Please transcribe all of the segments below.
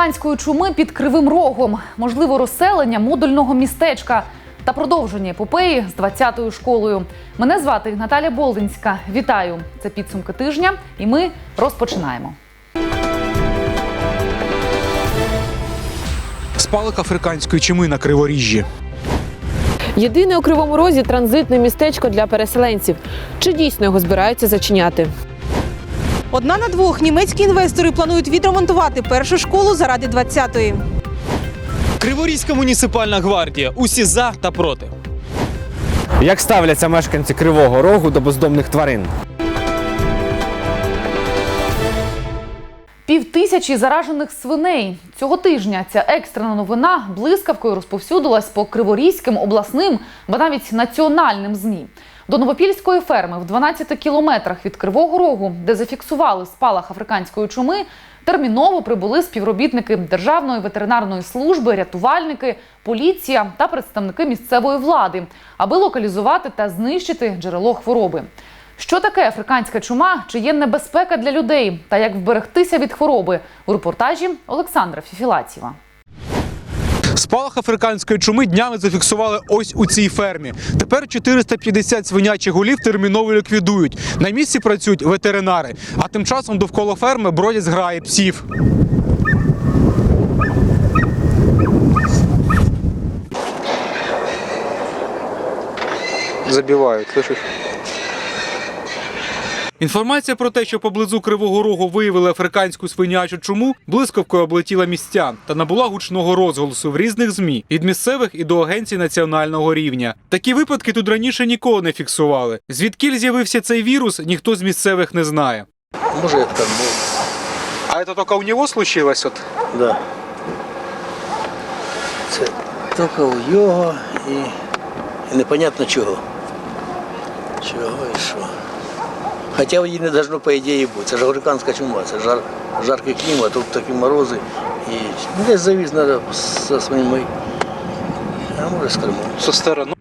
Африканської чуми під кривим рогом, можливо, розселення модульного містечка та продовження епопеї з 20-ю школою. Мене звати Наталя Болдинська. Вітаю! Це підсумки тижня, і ми розпочинаємо. Спалах африканської чуми на криворіжжі. Єдине у Кривому Розі транзитне містечко для переселенців. Чи дійсно його збираються зачиняти? Одна на двох німецькі інвестори планують відремонтувати першу школу заради 20-ї. Криворізька муніципальна гвардія. Усі за та проти. Як ставляться мешканці Кривого Рогу до бездомних тварин? Півтисячі заражених свиней цього тижня. Ця екстрена новина блискавкою розповсюдилась по криворізьким обласним, ба навіть національним змі. До Новопільської ферми в 12 кілометрах від Кривого Рогу, де зафіксували спалах африканської чуми, терміново прибули співробітники Державної ветеринарної служби, рятувальники, поліція та представники місцевої влади, аби локалізувати та знищити джерело хвороби. Що таке африканська чума? Чи є небезпека для людей? Та як вберегтися від хвороби? У репортажі Олександра Фіфілатєва. Спалах африканської чуми днями зафіксували ось у цій фермі. Тепер 450 свинячих голів терміново ліквідують. На місці працюють ветеринари, а тим часом довкола ферми бродять зграї псів. Забивають, слышиш? Інформація про те, що поблизу Кривого Рогу виявили африканську свинячу чуму, блискавкою облетіла містян та набула гучного розголосу в різних змі від місцевих і до агенцій національного рівня. Такі випадки тут раніше ніколи не фіксували. Звідкіль з'явився цей вірус, ніхто з місцевих не знає. Може, як там було. А це тільки у нього случилось? От Да. Це тільки у його і, і непонятно чого. Чого і що. Хоча її не должно, по ідеї, бути. Це ж африканська чума, це жар, жаркий клімат, тут такі морози. І ну, десь завіз треба зі своїми. А може з Криму. со сторони.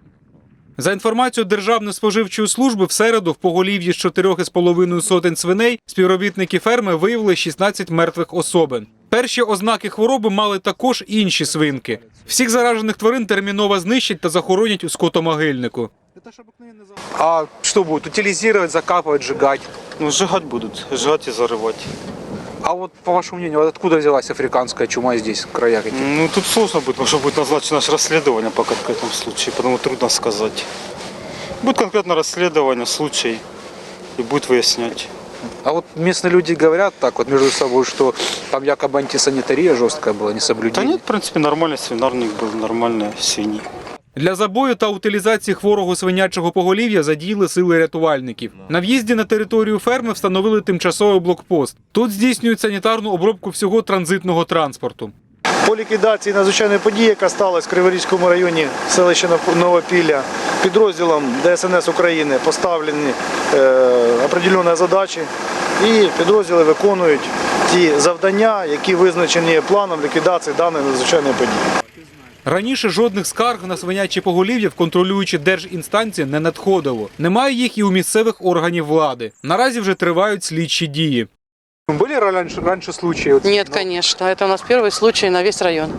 За інформацією Державної споживчої служби, в середу в поголів'ї з 4,5 сотень свиней співробітники ферми виявили 16 мертвих особин. Перші ознаки хвороби мали також інші свинки. Всіх заражених тварин терміново знищать та захоронять у скотомогильнику. А що будуть? Утилізувати, закапувати, сжигати? Ну, сжигать будут, сжигать и зарывать. А вот по вашему мнению, откуда взялась африканская чума здесь, в краях этих? Ну, тут сложно будет, потому что будет назначено наше расследование по конкретному случаю, потому трудно сказать. Будет конкретное расследование, случай, и будет выяснять. А вот местные люди говорят так вот между собой, что там якобы антисанитария жесткая была, Да несоблюдение. нет, в принципе, нормальный свинарник был, нормальные свиньи. Для забою та утилізації хворого свинячого поголів'я задіяли сили рятувальників. На в'їзді на територію ферми встановили тимчасовий блокпост. Тут здійснюють санітарну обробку всього транзитного транспорту. По ліквідації надзвичайної події, яка сталася в Криворізькому районі селища Новопілля, підрозділом ДСНС України поставлені е, определені задачі і підрозділи виконують ті завдання, які визначені планом ліквідації даної надзвичайної події. Раніше жодних скарг на свиняче поголів'я в контролюючі держінстанції не надходило. Немає їх і у місцевих органів влади. Наразі вже тривають слідчі дії. Були раніше, раніше случаї? Нет, конечно. Это у нас первый случай на весь район.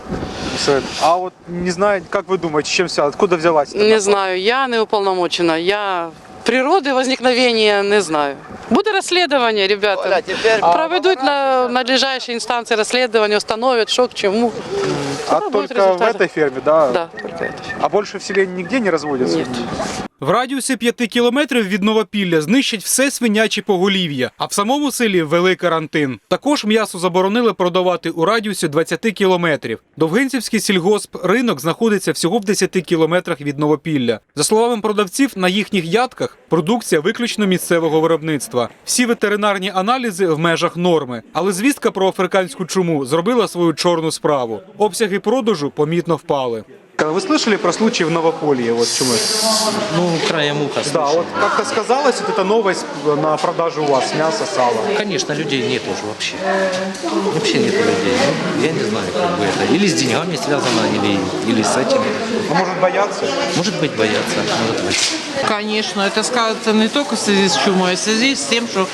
А от не знаю, як ви думаєте, чим вся, откуда взялась? Не знаю, я не уполномочена. Я природи возникновения не знаю. Буде розслідування, ребята. Проведуть на надлежащие інстанції розслідування, встановлять, що к чому. А Тогда будут только в результаты. этой ферме, да? Да, только это. А больше в селе нигде не разводятся? Нет. В радіусі 5 кілометрів від Новопілля знищать все свиняче поголів'я, а в самому селі ввели карантин. Також м'ясо заборонили продавати у радіусі 20 кілометрів. Довгинцівський сільгосп ринок знаходиться всього в 10 кілометрах від Новопілля. За словами продавців, на їхніх ядках продукція виключно місцевого виробництва. Всі ветеринарні аналізи в межах норми, але звістка про африканську чуму зробила свою чорну справу. Обсяги продажу помітно впали. Ви слышали про случай в Новополье? Вот чумы? Ну, краем уха Да, слышал. вот как-то сказалось, вот эта новость на продажу у вас мяса, сала. Конечно, людей нет уже вообще. Вообще нет людей. Ну, я не знаю, как бы это. Или с деньгами связано, или, или с этим. А может бояться? Может быть, боятся, может быть. Конечно, это сказывается не только в связи с чумой, а в связи с тем, что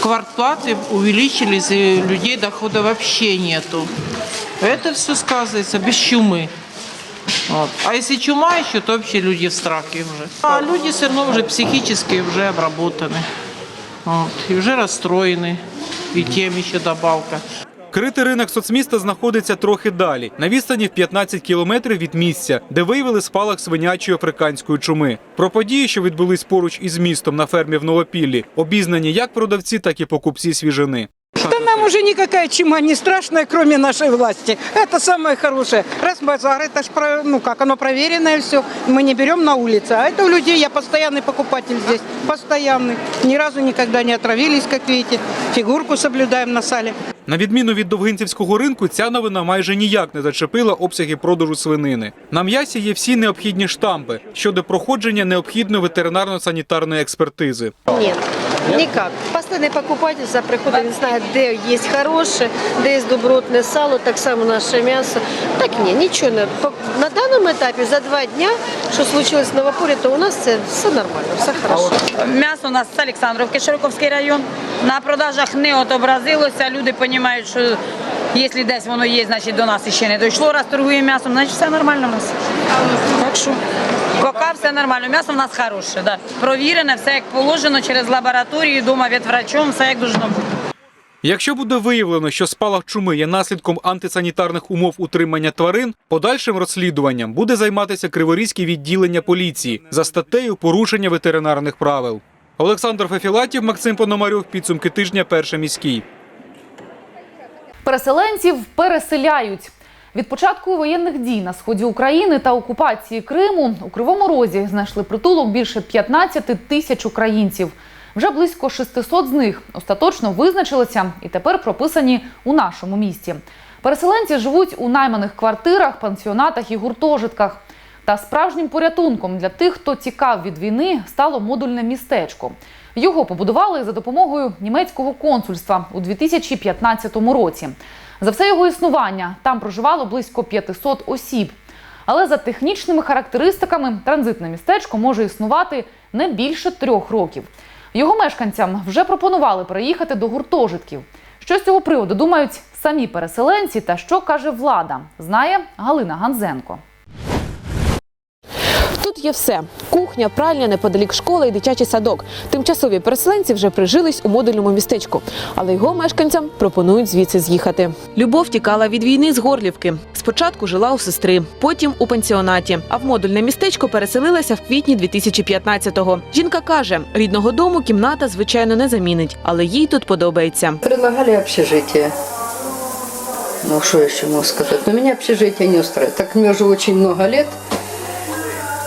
квартплаты увеличились, и людей дохода вообще нету. Это все сказывается без чумы. Вот. А если чума еще, то вообще люди в страхе уже. А люди все равно уже психически уже обработаны. Вот. И уже расстроены. И тем еще добавка. Критий ринок соцміста знаходиться трохи далі, на відстані в 15 кілометрів від місця, де виявили спалах свинячої африканської чуми. Про події, що відбулись поруч із містом на фермі в Новопіллі, обізнані як продавці, так і покупці свіжини Да нам уже никакая чума не страшная, кроме нашей власти. Это самое хорошее. Раз базар, это ж, про- ну как, оно проверенное все. Мы не берем на улице. А это у людей, я постоянный покупатель здесь. Постоянный. Ни разу никогда не отравились, как видите. Фигурку соблюдаем на сале. На відміну від Довгинцівського ринку, ця новина майже ніяк не зачепила обсяги продажу свинини. На м'ясі є всі необхідні штампи щодо проходження необхідної ветеринарно-санітарної експертизи. Нет, никак. Постоянный покупатель за приходом не знает, где есть хорошее, где есть добротное сало, так само наше мясо. Так ні, нічого не. По- На даному етапі за два дня, що случилось в Новополі, то у нас це все нормально, все хорошо. М'ясо у нас з Олександровки, Широковський район. На продажах не отобразилося. Люди розуміють, що якщо десь воно є, значить до нас ще не дійшло. Раз торгує м'ясом, значить все нормально у нас. Так що поки все нормально. М'ясо в нас хороше, да. провірене, все як положено через лабораторію, дома від врачом, все як должно бути. Якщо буде виявлено, що спалах чуми є наслідком антисанітарних умов утримання тварин, подальшим розслідуванням буде займатися Криворізьке відділення поліції за статтею порушення ветеринарних правил. Олександр Фефілатів, Максим Пономарьов, підсумки тижня, перший міський. Переселенців переселяють. Від початку воєнних дій на сході України та окупації Криму у Кривому Розі знайшли притулок більше 15 тисяч українців. Вже близько 600 з них остаточно визначилися і тепер прописані у нашому місті. Переселенці живуть у найманих квартирах, пансіонатах і гуртожитках. Та справжнім порятунком для тих, хто тікав від війни, стало модульне містечко. Його побудували за допомогою німецького консульства у 2015 році. За все його існування там проживало близько 500 осіб. Але за технічними характеристиками транзитне містечко може існувати не більше трьох років. Його мешканцям вже пропонували переїхати до гуртожитків. Що з цього приводу думають самі переселенці та що каже влада, знає Галина Ганзенко. Тут є все: кухня, пральня, неподалік школа і дитячий садок. Тимчасові переселенці вже прижились у модульному містечку, але його мешканцям пропонують звідси з'їхати. Любов тікала від війни з Горлівки. Спочатку жила у сестри, потім у пансіонаті. А в модульне містечко переселилася в квітні 2015-го. Жінка каже, рідного дому кімната, звичайно, не замінить, але їй тут подобається. Предлагали общежитие. Ну, что еще могу сказать? Но меня общежитие не устраивает. Так мне уже очень много лет.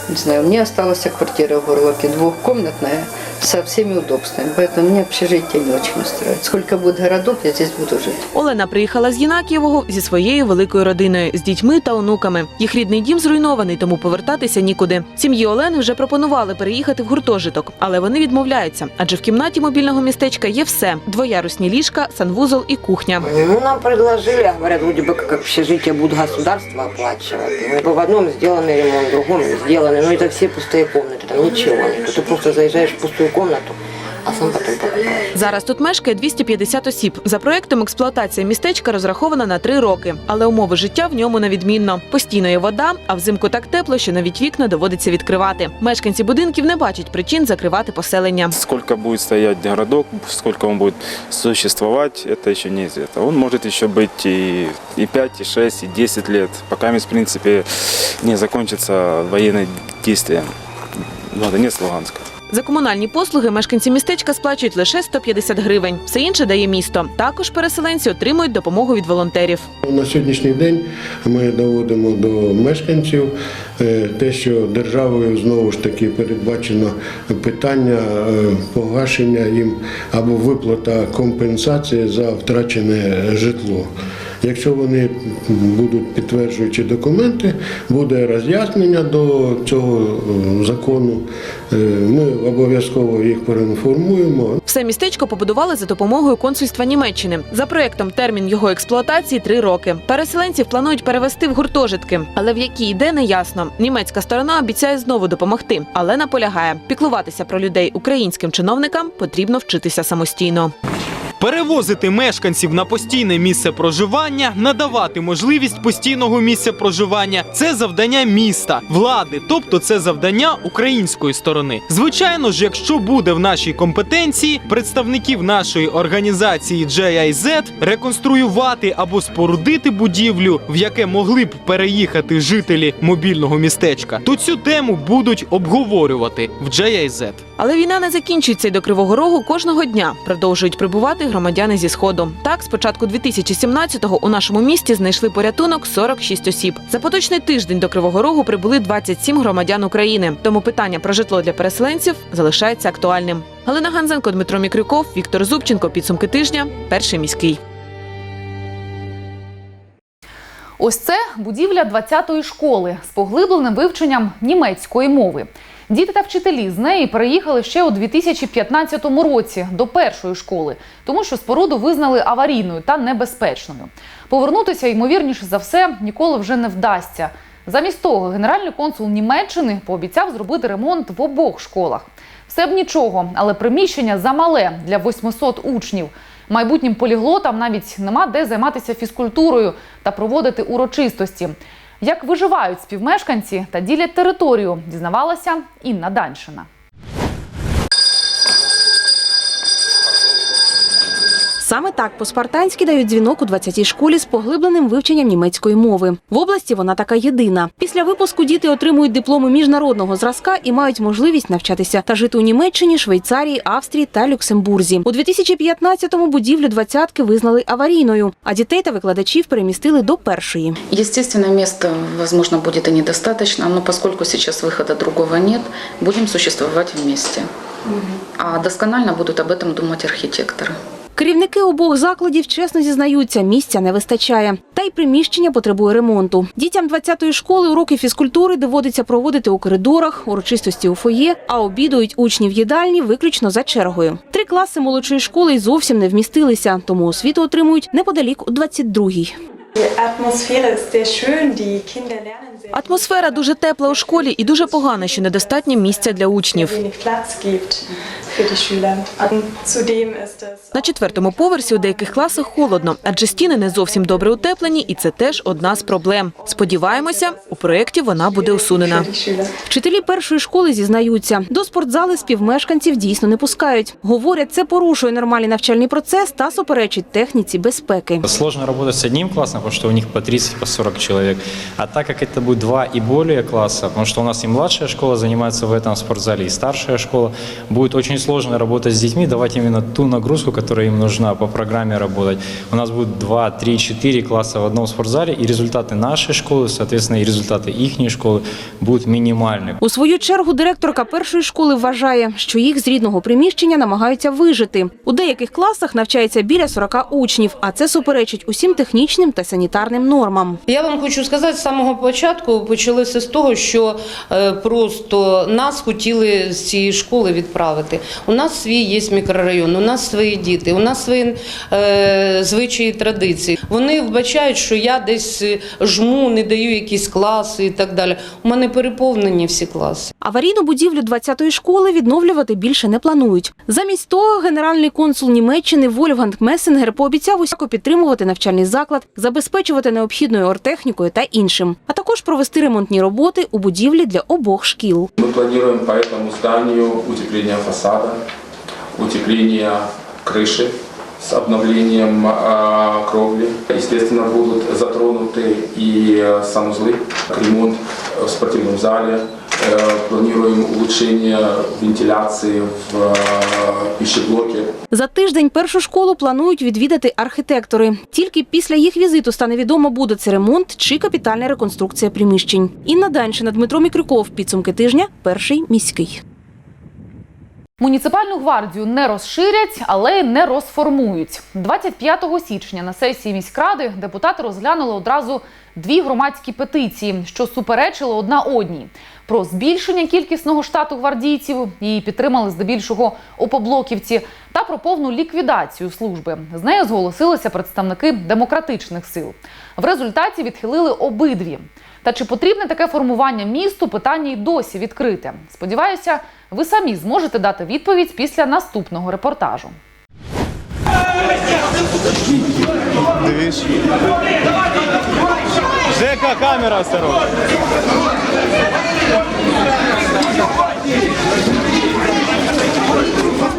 Не знаю, мне осталась квартира в Горлоке, двухкомнатная, со всеми удобствами. Поэтому мне общежитие не очень устраивает. Сколько будет городов, я здесь буду жить. Олена приїхала з Єнакієвого зі своєю великою родиною, з дітьми та онуками. Їх рідний дім зруйнований, тому повертатися нікуди. Сім'ї Олени вже пропонували переїхати в гуртожиток, але вони відмовляються, адже в кімнаті мобільного містечка є все: двоярусні ліжка, санвузол і кухня. Ну, нам предложили, говорят, вроде бы как общежитие будет государство оплачивать. Ну, в одном сделанный ремонт, в другом не сделанный. Но это все пустые комнаты, там ничего нет. Ты просто заезжаешь в пустую комнату, а сам потом. Зараз тут мешкає 250 осіб. За проектом експлуатація містечка розрахована на три роки, але умови життя в ньому невідмінно. Постійно є вода, а взимку так тепло, що навіть вікна доводиться відкривати. Мешканці будинків не бачать причин закривати поселення. Сколько будет стоять городок, сколько он будет существовать, это еще неизвестно. Он может еще быть и, и 5, и 6, и 10 лет, пока, в принципе, не закончится военное действие на Донецк, Луганска. За комунальні послуги мешканці містечка сплачують лише 150 гривень. Все інше дає місто. Також переселенці отримують допомогу від волонтерів. На сьогоднішній день ми доводимо до мешканців е, те, що державою знову ж таки передбачено питання е, погашення їм або виплата компенсації за втрачене житло. Якщо вони будуть підтверджуючи документи, буде роз'яснення до цього е, закону. Е, Ми обов'язково їх проінформуємо. Все містечко побудували за допомогою консульства Німеччини. За проектом термін його експлуатації три роки. Переселенців планують перевести в гуртожитки, але в які йде не ясно. Німецька сторона обіцяє знову допомогти, але наполягає, піклуватися про людей українським чиновникам потрібно вчитися самостійно. Перевозити мешканців на постійне місце проживання, надавати можливість постійного місця проживання це завдання міста, влади, тобто це завдання української сторони. Звичайно ж, якщо буде в нашій компетенції представників нашої організації JIZ реконструювати або спорудити будівлю, в яке могли б переїхати жителі мобільного містечка, то цю тему будуть обговорювати в JIZ. Але війна не закінчується й до Кривого Рогу кожного дня. Продовжують прибувати громадяни зі сходу. Так, з початку 2017-го у нашому місті знайшли порятунок 46 осіб. За поточний тиждень до Кривого Рогу прибули 27 громадян України. Тому питання про житло для переселенців залишається актуальним. Галина Ганзенко, Дмитро Мікрюков, Віктор Зубченко. Підсумки тижня. Перший міський. Ось це будівля 20-ї школи з поглибленим вивченням німецької мови. Діти та вчителі з неї переїхали ще у 2015 році до першої школи, тому що споруду визнали аварійною та небезпечною. Повернутися, ймовірніше за все, ніколи вже не вдасться. Замість того, генеральний консул Німеччини пообіцяв зробити ремонт в обох школах. Все б нічого, але приміщення замале для 800 учнів. Майбутнім поліглотам навіть нема де займатися фізкультурою та проводити урочистості. Як виживають співмешканці та ділять територію, дізнавалася Інна Даншина. Саме так по-спартанськи дають дзвінок у 20-й школі з поглибленим вивченням німецької мови. В області вона така єдина. Після випуску діти отримують дипломи міжнародного зразка і мають можливість навчатися та жити у Німеччині, Швейцарії, Австрії та Люксембурзі. У 2015-му будівлю двадцятки визнали аварійною, а дітей та викладачів перемістили до першої. Естественно, места, возможно, будет и недостаточно, но поскольку сейчас выхода другого нет, будем существовать вместе. А досконально будут об этом думать архитекторы. Керівники обох закладів чесно зізнаються, місця не вистачає. Та й приміщення потребує ремонту. Дітям 20-ї школи уроки фізкультури доводиться проводити у коридорах, урочистості у фоє, а обідують учні в їдальні виключно за чергою. Три класи молодшої школи й зовсім не вмістилися, тому освіту отримують неподалік у 22-й. Атмосфера дуже тепла у школі і дуже погано, що недостатньо місця для учнів. На четвертому поверсі у деяких класах холодно, адже стіни не зовсім добре утеплені, і це теж одна з проблем. Сподіваємося, у проєкті вона буде усунена. Вчителі першої школи зізнаються, до спортзали співмешканців дійсно не пускають. Говорять, це порушує нормальний навчальний процес та суперечить техніці безпеки. Сложно работать с одним классом, потому что у них по 30, по 40 человек. А так как это будет два и более класса, потому что у нас и младшая школа занимается в этом спортзале, и старшая школа, будет очень сложно работать с детьми, давать именно ту нагрузку, которая им нужна по программе работать. У нас будет 2, 3, 4 класса в одном спортзале, и результаты нашей школы, соответственно, и результаты их школы будут минимальны. У свою чергу директорка першої школи вважає, що їх з рідного приміщення намагаються вижити. У деяких класах навчається біля 40 учнів, а це суперечить усім технічним та санітарним нормам. Я вам хочу сказати, з самого початку почалося з того, що е, просто нас хотіли з цієї школи відправити. У нас свій є мікрорайон, у нас свої діти, у нас свої е, звичаї традиції. Вони вбачають, що я десь жму, не даю якісь класи і так далі. У мене переповнені всі класи. Аварійну будівлю 20-ї школи відновлювати більше не планують. Замість того, генеральний консул Німеччини Вольфганг Месенгер пообіцяв усяко підтримувати навчальний заклад, забезпечувати необхідною ортехнікою та іншим, а також провести ремонтні роботи у будівлі для обох шкіл. Мы планируем по этому зданию утепление фасада, утепление крыши с обновлением э, кровли. Естественно, будут затронуты и э, санузлы, ремонт в спортивном зале. Э, Планируем улучшение вентиляции в э, пищеблоке. За тиждень першу школу планують відвідати архітектори. Тільки після їх візиту стане відомо, буде це ремонт чи капітальна реконструкція приміщень. Інна Даншина, Дмитро Мікрюков. Підсумки тижня. Перший міський. Муніципальну гвардію не розширять, але й не розформують. 25 січня на сесії міськради депутати розглянули одразу дві громадські петиції, що суперечили одна одній. Про збільшення кількісного штату гвардійців її підтримали здебільшого опоблоківці, та про повну ліквідацію служби. З нею зголосилися представники демократичних сил. В результаті відхилили обидві. Та чи потрібне таке формування місту? Питання й досі відкрите. Сподіваюся, ви самі зможете дати відповідь після наступного репортажу. Дивись. Жека, камера осторожно.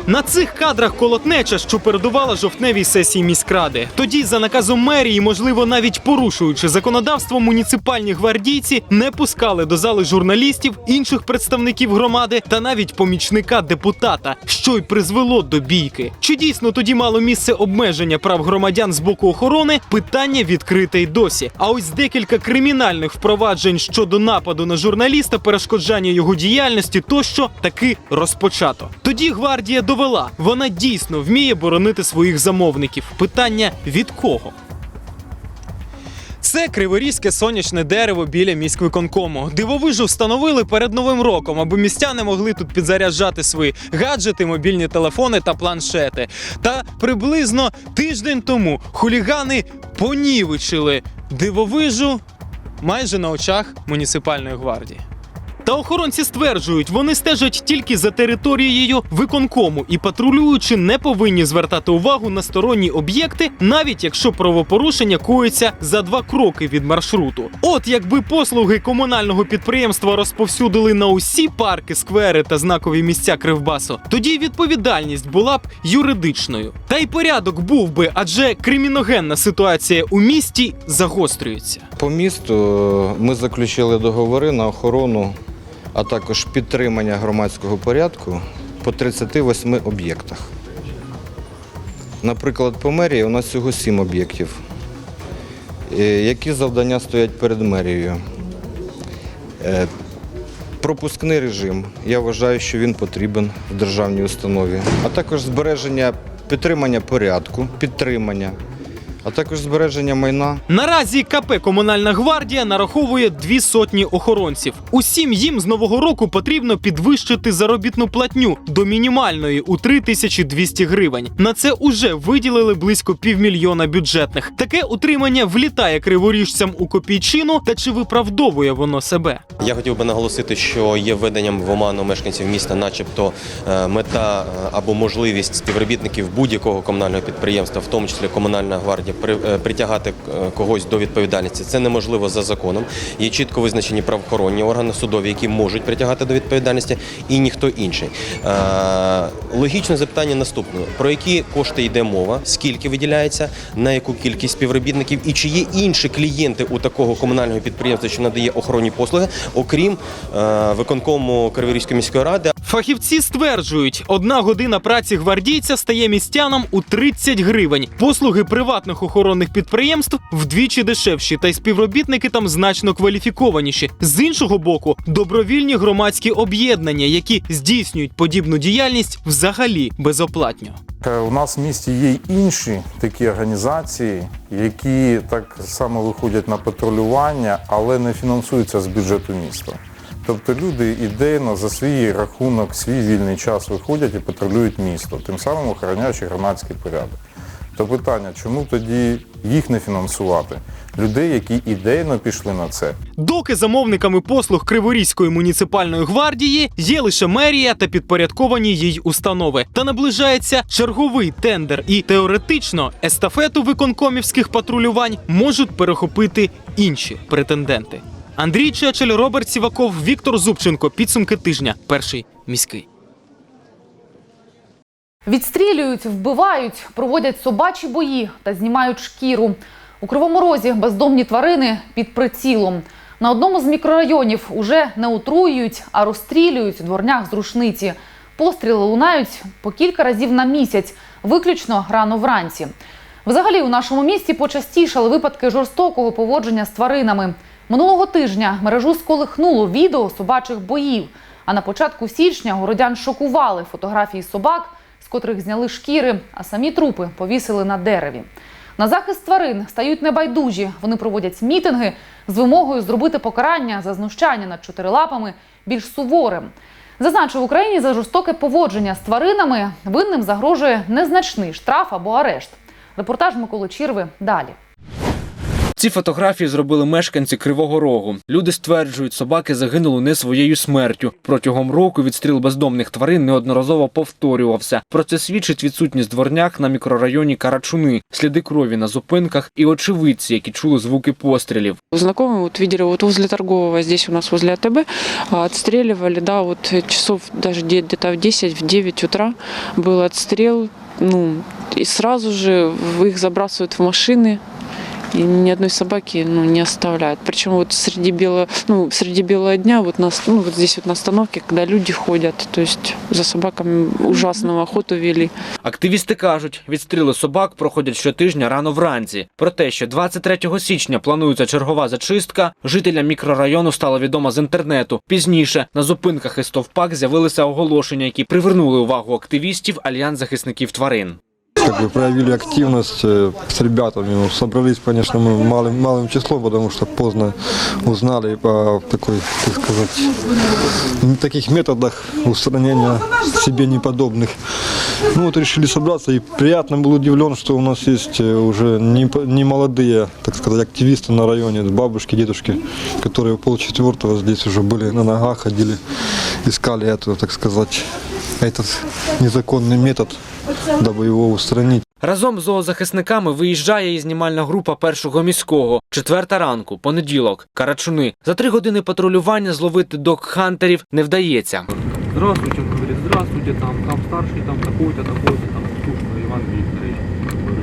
На цих кадрах колотнеча, що передувала жовтневій сесії міськради. Тоді, за наказом мерії, можливо, навіть порушуючи законодавство, муніципальні гвардійці не пускали до зали журналістів, інших представників громади та навіть помічника депутата, що й призвело до бійки. Чи дійсно тоді мало місце обмеження прав громадян з боку охорони? Питання відкрите й досі. А ось декілька кримінальних впроваджень щодо нападу на журналіста, перешкоджання його діяльності тощо таки розпочато. Тоді гвардія довела, вона дійсно вміє боронити своїх замовників. Питання від кого? Це криворізьке сонячне дерево біля міськвиконкому. Дивовижу встановили перед новим роком, аби містяни могли тут підзаряджати свої гаджети, мобільні телефони та планшети. Та приблизно тиждень тому хулігани понівечили дивовижу майже на очах муніципальної гвардії. Та охоронці стверджують, вони стежать тільки за територією виконкому і патрулюючи не повинні звертати увагу на сторонні об'єкти, навіть якщо правопорушення коїться за два кроки від маршруту. От якби послуги комунального підприємства розповсюдили на усі парки, сквери та знакові місця Кривбасу, тоді відповідальність була б юридичною. Та й порядок був би, адже криміногенна ситуація у місті загострюється. По місту е, ми заключили договори на охорону, а також підтримання громадського порядку по 38 об'єктах. Наприклад, по мерії у нас всього 7 об'єктів. Е, Які завдання стоять перед мерією? Е, Пропускний режим. Я вважаю, що він потрібен в державній установі, а також збереження підтримання порядку, підтримання, а також збереження майна. Наразі КП Комунальна гвардія нараховує дві сотні охоронців. Усім їм з нового року потрібно підвищити заробітну платню до мінімальної у 3200 гривень. На це уже виділили близько півмільйона бюджетних. Таке утримання влітає криворіжцям у копійчину. Та чи виправдовує воно себе? Я хотів би наголосити, що є введенням в оману мешканців міста, начебто е, мета е, або можливість співробітників будь-якого комунального підприємства, в тому числі комунальна гвардія, притягати е, когось до відповідальності. Це неможливо за законом. Є чітко визначені правоохоронні органи судові, які можуть притягати до відповідальності, і ніхто інший. Е, Логічне запитання наступне: про які кошти йде мова, скільки виділяється, на яку кількість співробітників, і чи є інші клієнти у такого комунального підприємства, що надає охоронні послуги, окрім е, виконкому Криворізької міської ради. Фахівці стверджують, одна година праці гвардійця стає містянам у 30 гривень. Послуги приватних охоронних підприємств вдвічі дешевші, та й співробітники там значно кваліфікованіші. З іншого боку, добровільні громадські об'єднання, які здійснюють подібну діяльність взагалі безоплатно. У нас в місті є інші такі організації, які так само виходять на патрулювання, але не фінансуються з бюджету міста. Тобто люди ідейно за свій рахунок, свій вільний час виходять і патрулюють місто, тим самим охороняючи громадський порядок. То питання, чому тоді їх не фінансувати? Людей, які ідейно пішли на це. Доки замовниками послуг Криворізької муніципальної гвардії є лише мерія та підпорядковані їй установи. Та наближається черговий тендер, і теоретично естафету виконкомівських патрулювань можуть перехопити інші претенденти. Андрій Чечель, Роберт Сіваков, Віктор Зубченко. Підсумки тижня. Перший міський. Відстрілюють, вбивають, проводять собачі бої та знімають шкіру. У Кривому Розі бездомні тварини під прицілом. На одному з мікрорайонів уже не отруюють, а розстрілюють дворнях з рушниці. Постріли лунають по кілька разів на місяць, виключно рано вранці. Взагалі, у нашому місті почастішали випадки жорстокого поводження з тваринами. Минулого тижня мережу сколихнуло відео собачих боїв. А на початку січня городян шокували фотографії собак, котрих зняли шкіри, а самі трупи повісили на дереві. На захист тварин стають небайдужі. Вони проводять мітинги з вимогою зробити покарання за знущання над чотирилапами більш суворим. Зазначу, в Україні за жорстоке поводження з тваринами винним загрожує незначний штраф або арешт. Репортаж Миколи Чірви далі. Ці фотографії зробили мешканці Кривого Рогу. Люди стверджують, собаки загинули не своєю смертю. Протягом року відстріл бездомних тварин неодноразово повторювався. Про це свідчить відсутність дворняк на мікрорайоні Карачуни, сліди крові на зупинках і очевидці, які чули звуки пострілів. Знакомые вот видели вот возле торгового, здесь у нас возле АТБ, а, отстреливали, да, вот часов даже где- где-то в 10, в 9 утра был отстрел, ну, и сразу же в- их забрасывают в машины, и ни одной собаки ну, не оставляют. Причем вот среди белого, ну, среди белого дня, вот, на, ну, вот здесь вот на остановке, когда люди ходят, то есть за собаками ужасную охоту вели. Активісти кажуть, відстріли собак проходять щотижня рано вранці. Про те, що 23 січня планується чергова зачистка, жителям мікрорайону стало відомо з інтернету. Пізніше на зупинках і стовпах з'явилися оголошення, які привернули увагу активістів Альянс захисників тварин. Как бы проявили активность э, с ребятами. Ну, Собрались, конечно, мы малым, малым числом, потому что поздно узнали по такой, так сказать, таких методах устранения себе неподобных. Ну вот решили собраться и приятно был удивлен, что у нас есть э, уже не, не молодые, так сказать, активисты на районе, бабушки, дедушки, которые полчетвертого здесь уже были на ногах, ходили, искали это, так сказать, этот незаконный метод, дабы его устранить. Разом з зоозахисниками виїжджає і знімальна група першого міського. Четверта ранку, понеділок, карачуни. За три години патрулювання зловити док-хантерів не вдається. Здравствуйте, он говорит, здравствуйте, там, там старший, там такой-то, такой-то, там, Тушко Иван Викторович.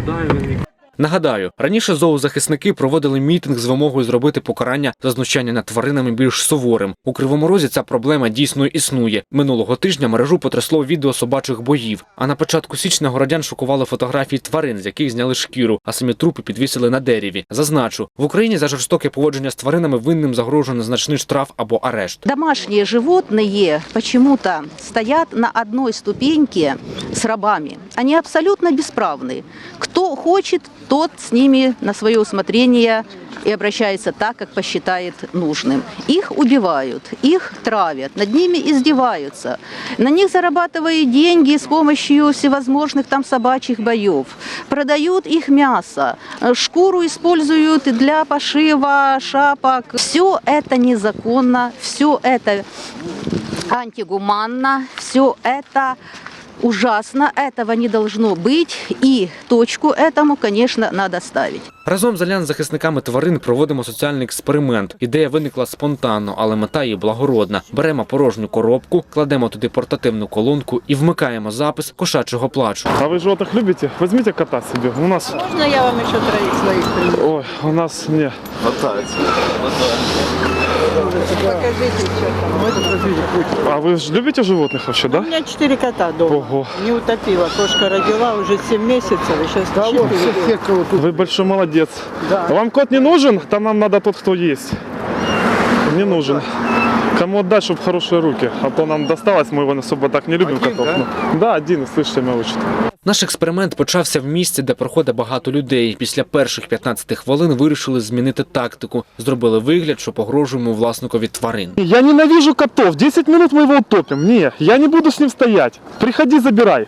Да, Иван Викторович. Нагадаю, раніше зоозахисники проводили мітинг з вимогою зробити покарання за знущання над тваринами більш суворим. У Кривому Розі ця проблема дійсно існує. Минулого тижня мережу потрясло відео собачих боїв. А на початку січня городян шокували фотографії тварин, з яких зняли шкіру, а самі трупи підвісили на дереві. Зазначу, в Україні за жорстоке поводження з тваринами винним загрожує незначний штраф або арешт. Домашние животные почему-то стоят на одной ступеньке с рабами. Они абсолютно бесправны. Кто хочет, тот с ними на свое усмотрение и обращается так, как посчитает нужным. Их убивают, их травят, над ними издеваются. На них зарабатывают деньги с помощью всевозможных там собачьих боев. Продают их мясо, шкуру используют для пошива шапок. Все это незаконно, все это антигуманно, все это ужасно, этого не должно быть, и точку этому, конечно, надо ставить. Разом з альянс захисниками тварин проводимо соціальний експеримент. Ідея виникла спонтанно, але мета її благородна. Беремо порожню коробку, кладемо туди портативну колонку і вмикаємо запис кошачого плачу. А вы животных любите? Возьмите кота себе. У нас... Можно я вам еще троих своих принесу? Ой, у нас не. Покажите, что там. А вы ж любите животных вообще, У да? меня четыре кота дома. Ого. Не утопила. Кошка родила уже 7 месяцев, и сейчас Вы большой молодец. Да. Вам кот не нужен? Там нам надо тот, кто есть. Не нужен. Кому отдать, чтобы в хорошие руки? А то нам досталось, мы его особо так не любим котов. да? Ну, да, один, слышите, мяучит. Наш експеримент почався в місці, де проходить багато людей. Після перших 15 хвилин вирішили змінити тактику. Зробили вигляд, що погрожуємо власникові тварин. Я ненавижу котов. 10 минут мы его утопим. Не, я не буду с ним стоять. Приходи, забирай.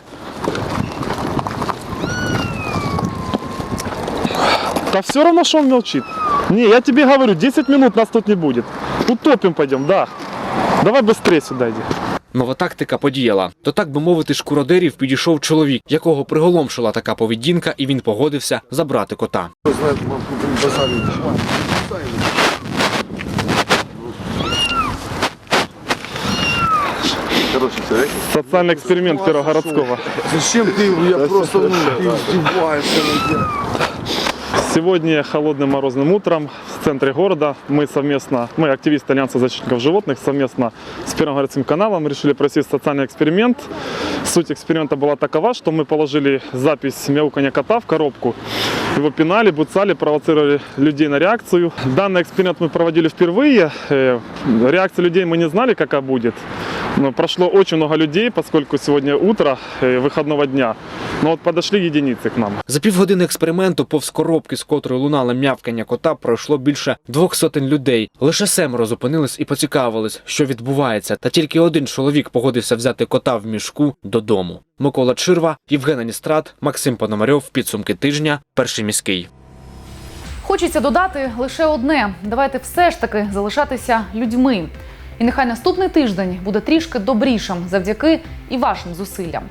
Да все равно, что он молчит. Не, я тебе говорю, 10 минут нас тут не будет. Утопим пойдем, да. Давай быстрее сюда иди. Нова тактика подіяла. То так би мовити, шкуродерів підійшов чоловік, якого приголомшила така поведінка, і він погодився забрати кота. Социальный эксперимент Первогородского. Зачем ты? Я просто, ну, ты издеваешься. Сегодня холодным морозным утром в центре города. Мы совместно, мы активисты Альянса защитников животных, совместно с Первым городским каналом решили провести социальный эксперимент. Суть эксперимента была такова, что мы положили запись мяуканья кота в коробку, его пинали, буцали, провоцировали людей на реакцию. Данный эксперимент мы проводили впервые. Э, Реакции людей мы не знали, какая будет. Но прошло очень много людей, поскольку сегодня утро э, выходного дня. Но вот подошли единицы к нам. За півгодини експерименту повз коробки, з котрої лунало м'явкання кота, пройшло більше двох сотень людей. Лише семеро зупинились і поцікавились, що відбувається. Та тільки один чоловік погодився взяти кота в мішку додому. Микола Чирва, Євген Аністрат, Максим Пономарьов. Підсумки тижня. Перший міський. Хочеться додати лише одне: давайте все ж таки залишатися людьми. І нехай наступний тиждень буде трішки добрішим завдяки і вашим зусиллям.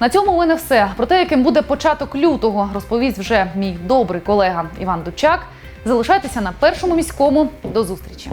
На цьому у мене все. Про те, яким буде початок лютого, розповість вже мій добрий колега Іван Дучак. Залишайтеся на першому міському. До зустрічі.